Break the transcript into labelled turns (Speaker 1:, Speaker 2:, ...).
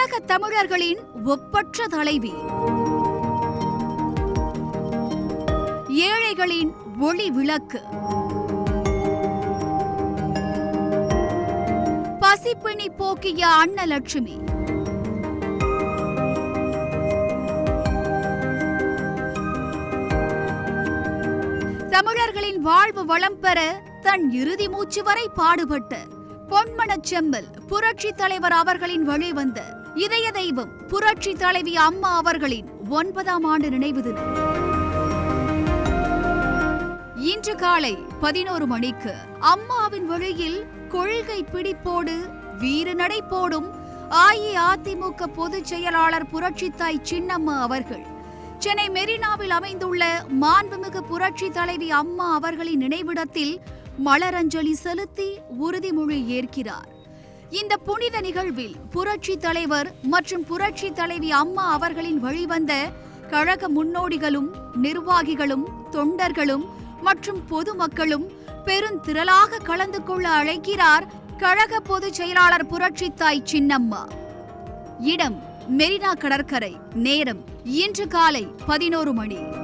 Speaker 1: உலக தமிழர்களின் ஒப்பற்ற தலைவி. ஏழைகளின் ஒளி விளக்கு. பசிப்பிணி போக்கிய அன்னலட்சுமி. தமிழர்களின் வாழ்வு வளம் பெற தன் இறுதி மூச்சு வரை பாடுபட்ட பொன்மனச் செம்மல் புரட்சி தலைவர் அவர்களின் வழிவந்த இதய தெய்வம் புரட்சி தலைவி அம்மா அவர்களின் ஒன்பதாம் ஆண்டு நினைவு தினம். இன்று காலை பதினோரு மணிக்கு அம்மாவின் வழியில் கொள்கை பிடிப்போடு வீர நடை போடும் அஇஅதிமுக பொதுச் செயலாளர் புரட்சித்தாய் சின்னம்மா அவர்கள் சென்னை மெரினாவில் அமைந்துள்ள மாண்புமிகு புரட்சி தலைவி அம்மா அவர்களின் நினைவிடத்தில் மலரஞ்சலி செலுத்தி உறுதிமொழி ஏற்கிறார். இந்த புனித நிகழ்வில் புரட்சி தலைவர் மற்றும் புரட்சி தலைவி அம்மா அவர்களின் வழிவந்த கழக முன்னோடிகளும் நிர்வாகிகளும் தொண்டர்களும் மற்றும் பொதுமக்களும் பெருந்திரளாக கலந்து கொள்ள அழைக்கிறார் கழக பொதுச் செயலாளர் புரட்சி தாய் சின்னம்மா. இடம் மெரினா கடற்கரை. நேரம் இன்று காலை பதினோரு மணி.